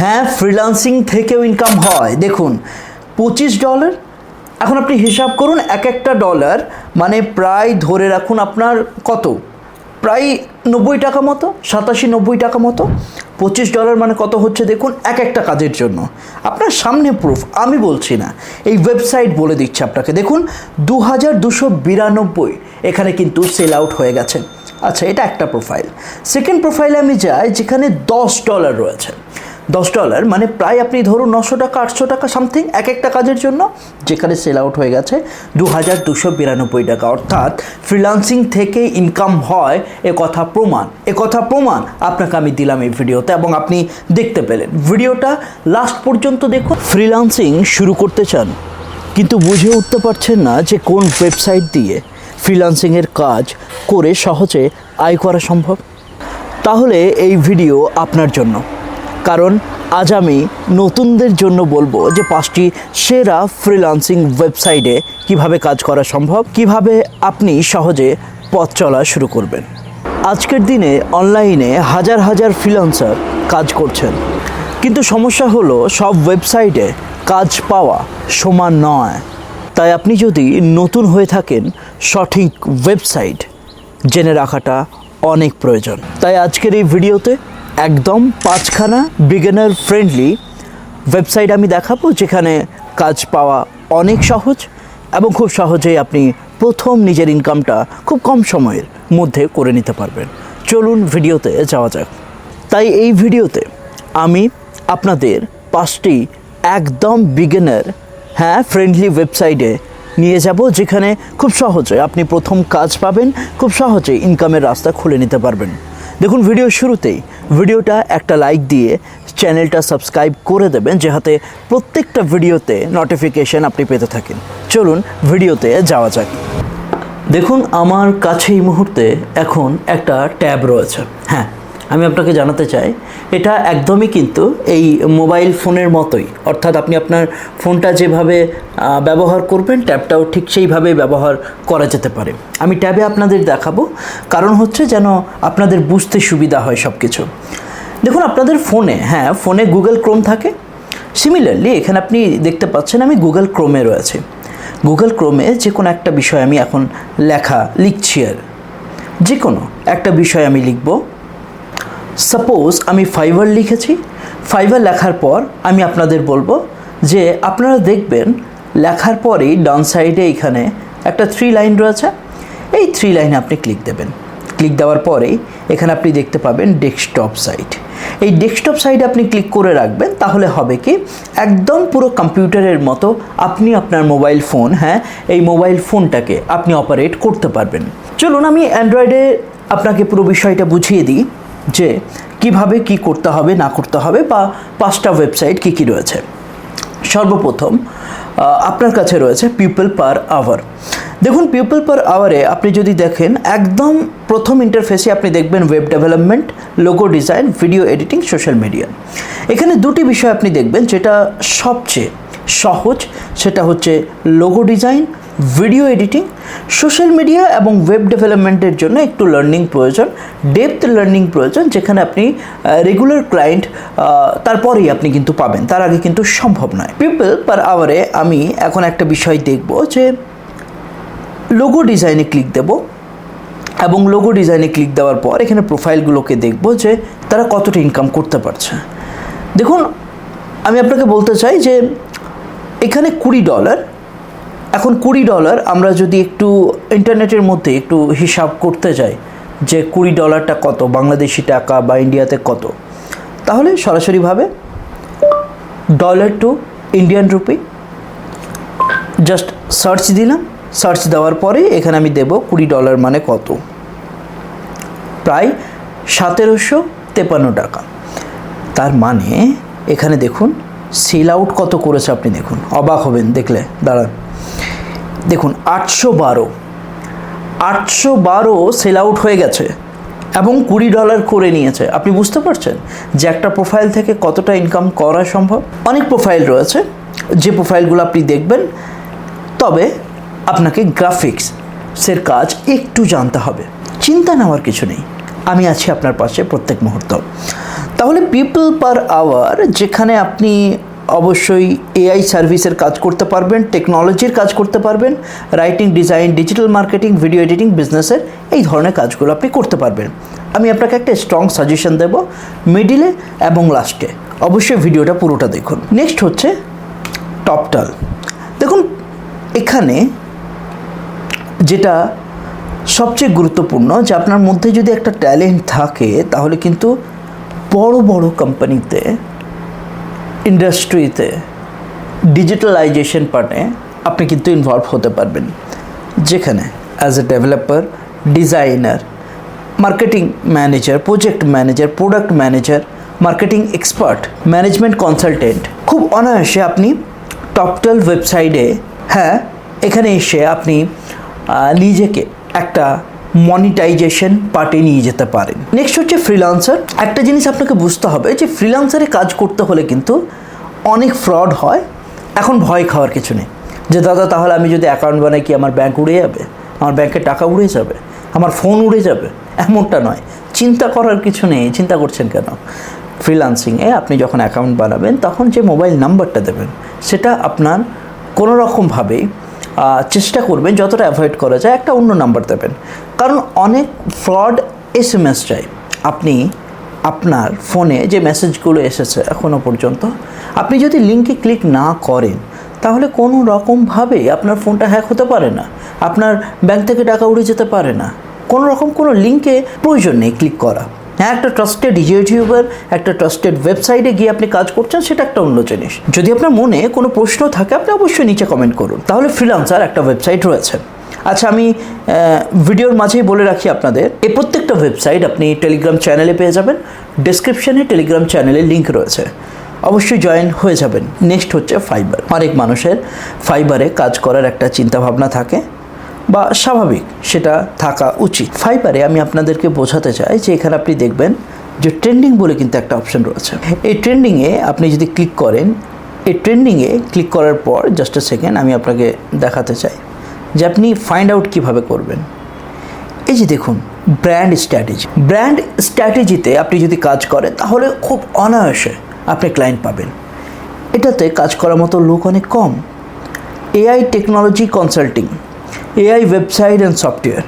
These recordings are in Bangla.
হ্যাঁ ফ্রিল্যান্সিং থেকেও ইনকাম হয়। দেখুন, পঁচিশ ডলার এখন আপনি হিসাব করুন, এক একটা ডলার মানে প্রায় ধরে রাখুন আপনার কত? প্রায় নব্বই টাকা মতো, সাতাশি নব্বই টাকা মতো। পঁচিশ ডলার মানে কত হচ্ছে দেখুন, এক একটা কাজের জন্য। আপনার সামনে প্রুফ আমি বলছি না, এই ওয়েবসাইট বলে দিচ্ছে আপনাকে। দেখুন দু হাজার দুশো বিরানব্বই, এখানে কিন্তু সেল আউট হয়ে গেছে। আচ্ছা এটা একটা প্রোফাইল সেকেন্ড প্রোফাইলে আমি যাই, যেখানে দশ ডলার রয়েছে। দশ ডলার মানে প্রায় আপনি ধরুন নশো টাকা, আটশো টাকা সামথিং এক একটা কাজের জন্য, যেখানে সেল আউট হয়ে গেছে দু হাজার দুশো বিরানব্বই টাকা। অর্থাৎ ফ্রিলান্সিং থেকে ইনকাম হয়, এ কথা প্রমাণ, এ কথা প্রমাণ আপনাকে আমি দিলাম এই ভিডিওতে এবং আপনি দেখতে পেলেন। ভিডিওটা লাস্ট পর্যন্ত দেখুন। ফ্রিলান্সিং শুরু করতে চান, কিন্তু বুঝে উঠতে পারছেন না যে কোন ওয়েবসাইট দিয়ে ফ্রিলান্সিংয়ের কাজ করে সহজে আয় করা সম্ভব। তাহলে এই ভিডিও আপনার জন্য। কারণ আজ আমি নতুনদের জন্য বলব যে পাঁচটি সেরা ফ্রিলান্সিং ওয়েবসাইটে কীভাবে কাজ করা সম্ভব, কীভাবে আপনি সহজে পথ চলা শুরু করবেন। আজকের দিনে অনলাইনে হাজার হাজার ফ্রিলান্সার কাজ করছেন। কিন্তু সমস্যা হলো সব ওয়েবসাইটে কাজ পাওয়া সমান নয়। তাই আপনি যদি নতুন হয়ে থাকেন, সঠিক ওয়েবসাইট জেনে রাখাটা অনেক প্রয়োজন। তাই আজকের এই ভিডিওতে একদম পাঁচখানা বিগিনার ফ্রেন্ডলি ওয়েবসাইট আমি দেখাবো, যেখানে কাজ পাওয়া অনেক সহজ এবং খুব সহজেই আপনি প্রথম নিজের ইনকামটা খুব কম সময়ের মধ্যে করে নিতে পারবেন। চলুন ভিডিওতে যাওয়া যাক। তাই এই ভিডিওতে আমি আপনাদের পাঁচটি একদম বিগিনার হ্যাঁ ফ্রেন্ডলি ওয়েবসাইটে নিয়ে যাব, যেখানে খুব সহজে আপনি প্রথম কাজ পাবেন, খুব সহজে ইনকামের রাস্তা খুলে নিতে পারবেন। দেখুন ভিডিও শুরুতেই ভিডিওটা একটা লাইক দিয়ে চ্যানেলটা সাবস্ক্রাইব করে দেবেন যাতে প্রত্যেকটা ভিডিওতে নোটিফিকেশন আপনি পেতে থাকেন। চলুন ভিডিওতে যাওয়া যাক। দেখুন, আমার কাছে এই মুহূর্তে এখন একটা ট্যাব রয়েছে। হ্যাঁ আমি আপনাকে জানাতে চাই, এটা একদমই কিন্তু এই মোবাইল ফোনের মতোই। অর্থাৎ আপনি আপনার ফোনটা যেভাবে ব্যবহার করবেন, ট্যাবটাও ঠিক সেইভাবে ব্যবহার করা যেতে পারে। আমি ট্যাবে আপনাদের দেখাবো। কারণ হচ্ছে যেন আপনাদের বুঝতে সুবিধা হয় সব কিছু দেখুন, আপনাদের ফোনে হ্যাঁ ফোনে গুগল ক্রোম থাকে। সিমিলারলি এখানে আপনি দেখতে পাচ্ছেন আমি গুগল ক্রোমে রয়েছে। গুগল ক্রোমে যে কোনো একটা বিষয় আমি এখন লেখা লিখছি আর। যে কোনো একটা বিষয় আমি লিখব। সাপোজ আমি ফাইবার লিখেছি। ফাইবার লেখার পর আমি আপনাদের বলব যে আপনারা দেখবেন লেখার পরেই ডান সাইডে এখানে একটা থ্রি লাইন রয়েছে। এই থ্রি লাইনে আপনি ক্লিক দেবেন। ক্লিক দেওয়ার পরেই এখানে আপনি দেখতে পাবেন ডেস্কটপ সাইট এই ডেস্কটপ সাইটে আপনি ক্লিক করে রাখবেন, তাহলে হবে কি? একদম পুরো কম্পিউটারের মতো আপনি আপনার মোবাইল ফোন হ্যাঁ এই মোবাইল ফোনটাকে আপনি অপারেট করতে পারবেন। চলুন আমি অ্যান্ড্রয়েডে আপনাকে পুরো বিষয়টা বুঝিয়ে দিই। যে কীভাবে কি করতে হবে, না করতে হবে বা পাঁচটা ওয়েবসাইট কী কী রয়েছে। সর্বপ্রথম আপনার কাছে রয়েছে পিপল পার আওয়ার দেখুন পিপল পার আওয়ারে আপনি যদি দেখেন, একদম প্রথম ইন্টারফেসে আপনি দেখবেন web development logo design video editing social media এখানে দুটি বিষয় আপনি দেখবেন, যেটা সবচেয়ে সহজ, সেটা হচ্ছে logo design video editing social media web web ডেভেলপমেন্টের জন্য একটু লার্নিং প্রয়োজন ডেপথ লার্নিং প্রয়োজন, যেখানে আপনি রেগুলার ক্লায়েন্ট তারপরেই আপনি কিন্তু পাবেন। তার আগে কিন্তু সম্ভব নয়। পিপল পার আওয়ারে আমি এখন একটা বিষয় দেখব যে লোগো ডিজাইনে ক্লিক দেব এবং লোগো ডিজাইনে ক্লিক দেওয়ার পর এখানে প্রোফাইলগুলোকে দেখব যে, তারা কতটা ইনকাম করতে পারছে। দেখুন, আমি আপনাকে বলতে চাই যে, এখানে কুড়ি ডলার এখন কুড়ি ডলার, আমরা যদি একটু ইন্টারনেটের মধ্যে একটু হিসাব করতে যাই, যে কুড়ি ডলারটা কত, বাংলাদেশি টাকা বা ইন্ডিয়াতে কত, তাহলে সরাসরিভাবে dollar to Indian rupee just search দিলাম সার্চ দেওয়ার পরে এখানে আমি দেব কুড়ি ডলার মানে কত, প্রায় সতেরোশো তেপান্ন টাকা, তার মানে এখানে দেখুন সেল আউট কত করেছে আপনি দেখুন, অবাক হবেন, দেখলে, দাঁড়ান। দেখুন, আটশো বারো। আটশো বারো সেল আউট হয়ে গেছে এবং কুড়ি ডলার করে নিয়েছে। আপনি বুঝতে পারছেন যে একটা প্রোফাইল থেকে কতটা ইনকাম করা সম্ভব? অনেক প্রোফাইল রয়েছে। যে প্রোফাইলগুলো আপনি দেখবেন, তবে আপনাকে গ্রাফিক্সের কাজ একটু জানতে হবে। চিন্তা নেওয়ার কিছু নেই। আমি আছি আপনার পাশে প্রত্যেক মুহূর্ত। তাহলে পিপল পার আওয়ার যেখানে আপনি অবশ্যই এআই সার্ভিসের কাজ করতে পারবেন টেকনোলজির কাজ করতে পারবেন writing design digital marketing video editing বিজনেসের এই ধরনের কাজগুলো আপনি করতে পারবেন। আমি আপনাকে একটা স্ট্রং সাজেশন দেব মিডিলে এবং লাস্টে অবশ্যই ভিডিওটা পুরোটা দেখুন। নেক্সট হচ্ছে টপটাল দেখুন, এখানে যেটা সবচেয়ে গুরুত্বপূর্ণ, যে আপনার মধ্যে যদি একটা ট্যালেন্ট থাকে, তাহলে কিন্তু বড় বড় কোম্পানিতে ইন্ডাস্ট্রিতে ডিজিটালাইজেশন পার্টে আপনি কিন্তু ইনভলভ হতে পারবেন। যেখানে as a developer designer marketing manager project manager product manager marketing expert management consultant খুব অনায়াসে আপনি টপটেল ওয়েবসাইটে হ্যাঁ এখানে এসে আপনি নিজেকে একটা মনিটাইজেশন পার্টে নিয়ে যেতে পারেন। নেক্সট হচ্ছে ফ্রিলান্সার একটা জিনিস আপনাকে বুঝতে হবে যে ফ্রিলান্সারে কাজ করতে হলে কিন্তু অনেক ফ্রড হয়। এখন ভয় খাওয়ার কিছু নেই। যে দাদা তাহলে আমি যদি অ্যাকাউন্ট বানাই কি আমার ব্যাংক উড়ে যাবে? আমার ব্যাংকের টাকা উড়ে যাবে? আমার ফোন উড়ে যাবে? এমনটা নয়। চিন্তা করার কিছু নেই। চিন্তা করছেন কেন? ফ্রিলান্সিংয়ে আপনি যখন অ্যাকাউন্ট বানাবেন তখন যে মোবাইল নাম্বারটা দেবেন সেটা আপনার কোনো রকমভাবেই আহ, চেষ্টা করবেন যতটা অ্যাভয়েড করা যায় একটা অন্য নাম্বার দেবেন। কারণ অনেক ফ্রড এস এম এস চাই। আপনি আপনার ফোনে যে মেসেজগুলো এসেছে এখনও পর্যন্ত, আপনি যদি লিঙ্কে ক্লিক না করেন, তাহলে কোনো রকমভাবেই আপনার ফোনটা হ্যাক হতে পারে না। আপনার ব্যাংক থেকে টাকা উড়ে যেতে পারে না। কোনো রকম কোনো লিঙ্কে প্রয়োজন নেই ক্লিক করা। হ্যাঁ একটা ট্রাস্টেড ইউটিউবার, একটা ট্রাস্টেড ওয়েবসাইটে গিয়ে আপনি কাজ করছেন, সেটা একটা অন্য জিনিস। যদি আপনার মনে কোনো প্রশ্ন থাকে, আপনি অবশ্যই নিচে কমেন্ট করুন। তাহলে ফ্রিলান্সার একটা ওয়েবসাইট রয়েছে। আচ্ছা আমি ভিডিওর মাঝেই বলে রাখি আপনাদের এই প্রত্যেকটা ওয়েবসাইট আপনি টেলিগ্রাম চ্যানেলে পেয়ে যাবেন। ডেসক্রিপশনে টেলিগ্রাম চ্যানেলের লিঙ্ক রয়েছে। অবশ্যই জয়েন হয়ে যাবেন। নেক্সট হচ্ছে ফাইবার অনেক মানুষের ফাইবারে কাজ করার একটা চিন্তাভাবনা থাকে। বা স্বাভাবিক সেটা থাকা উচিত। ফাইবারে আমি আপনাদেরকে বোঝাতে চাই যে এখানে আপনি দেখবেন যে ট্রেন্ডিং বলে কিন্তু একটা অপশন রয়েছে। এই ট্রেন্ডিংয়ে আপনি যদি ক্লিক করেন, এই ট্রেন্ডিংয়ে ক্লিক করার পর জাস্ট এ সেকেন্ড আমি আপনাকে দেখাতে চাই যে আপনি ফাইন্ড আউট কীভাবে করবেন। এই যে দেখুন ব্র্যান্ড স্ট্র্যাটেজি ব্র্যান্ড স্ট্র্যাটেজিতে আপনি যদি কাজ করেন, তাহলে খুব অনায়াসে আপনি ক্লায়েন্ট পাবেন। এটাতে কাজ করার মতো লোক অনেক কম। AI technology consulting AI website and software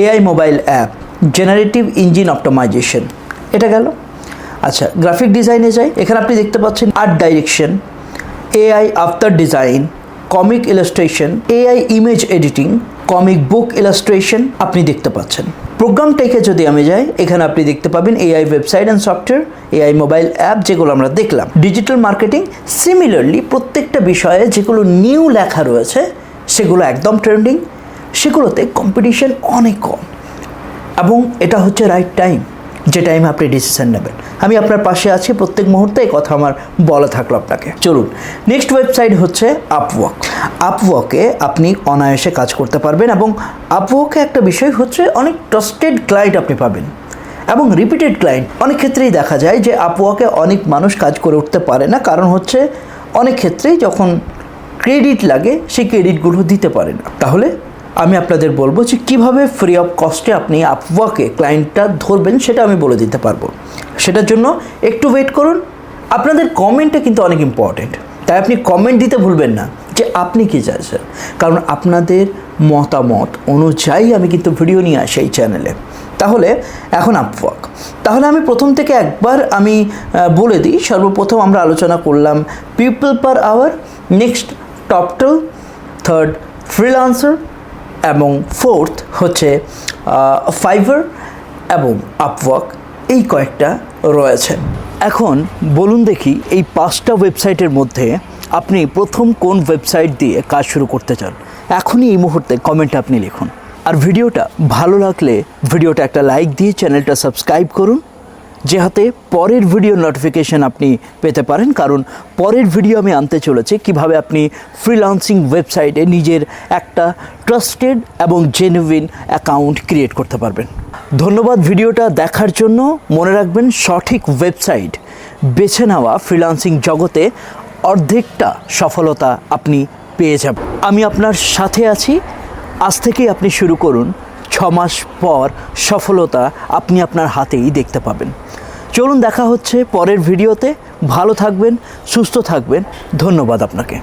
AI mobile app generative engine optimization এটা গেল। আচ্ছা গ্রাফিক ডিজাইনে যাই। এখানে আপনি দেখতে পাচ্ছেন art direction AI after design comic illustration AI image editing comic book illustration আপনি দেখতে পাচ্ছেন। প্রোগ্রাম টেকে যদি আমি যাই, এখানে আপনি দেখতে পাবেন AI website and software AI mobile app যেগুলো আমরা দেখলাম। ডিজিটাল মার্কেটিং সিমিলারলি প্রত্যেকটা বিষয়ে যেগুলো নিউ লেখা রয়েছে সেগুলো একদম ট্রেন্ডিং সেগুলোতে কম্পিটিশন অনেক কম। এবং এটা হচ্ছে রাইট টাইম যে টাইমে আপনি ডিসিশন নেবেন। আমি আপনার পাশে আছি, প্রত্যেক মুহূর্তে এই কথা আমার বলা থাকল আপনাকে। চলুন নেক্সট ওয়েবসাইট হচ্ছে আপওয়ার্ক আপওয়ার্কে আপনি অনায়াসে কাজ করতে পারবেন এবং আপওয়ার্কে একটা বিষয় হচ্ছে অনেক ট্রাস্টেড ক্লায়েন্ট আপনি পাবেন। এবং রিপিটেড ক্লায়েন্ট অনেক ক্ষেত্রেই দেখা যায় যে আপওয়ার্কে অনেক মানুষ কাজ করে উঠতে পারে না। কারণ হচ্ছে অনেক ক্ষেত্রেই যখন ক্রেডিট লাগে, সেই ক্রেডিটগুলো দিতে পারে না। তাহলে আমি আপনাদের বলব যে কীভাবে ফ্রি অফ কস্টে আপনি আপওয়ার্কে ক্লায়েন্টটা ধরবেন সেটা আমি বলে দিতে পারব। সেটার জন্য একটু ওয়েট করুন। আপনাদের কমেন্টটা কিন্তু অনেক ইম্পর্টেন্ট তাই আপনি কমেন্ট দিতে ভুলবেন না যে আপনি কী চাইছেন। কারণ আপনাদের মতামত অনুযায়ী আমি কিন্তু ভিডিও নিয়ে আসি এই চ্যানেলে তাহলে এখন আপওয়ার্ক তাহলে আমি প্রথম থেকে একবার আমি বলে দিই, সর্বপ্রথম আমরা আলোচনা করলাম people per hour next Toptal third freelancer এবং ফোর্থ হচ্ছে ফাইবার এবং আপওয়ার্ক এই কয়েকটা রয়েছে। এখন বলুন দেখি, এই পাঁচটা ওয়েবসাইটের মধ্যে আপনি প্রথম কোন ওয়েবসাইট দিয়ে কাজ শুরু করতে চান? এখনই এই মুহূর্তে কমেন্টে আপনি লিখুন। আর ভিডিওটা ভালো লাগলে ভিডিওটা একটা লাইক দিয়ে চ্যানেলটা সাবস্ক্রাইব করুন। যে হাতে পরের ভিডিও নোটিফিকেশন আপনি পেতে পারেন, কারণ পরের ভিডিও আমি আনতে চলেছি। কীভাবে আপনি ফ্রিলান্সিং ওয়েবসাইটে নিজের একটা ট্রাস্টেড এবং জেনুইন অ্যাকাউন্ট ক্রিয়েট করতে পারবেন। ধন্যবাদ ভিডিওটা দেখার জন্য। মনে রাখবেন, সঠিক ওয়েবসাইট বেছে নেওয়া ফ্রিলান্সিং জগতে অর্ধেকটা সফলতা আপনি পেয়ে যাবেন। আমি আপনার সাথে আছি। আজ থেকেই আপনি শুরু করুন। ছ মাস পর সফলতা আপনি আপনার হাতেই দেখতে পাবেন। চলুন দেখা হচ্ছে পরের ভিডিওতে। ভালো থাকবেন সুস্থ থাকবেন। ধন্যবাদ আপনাকে।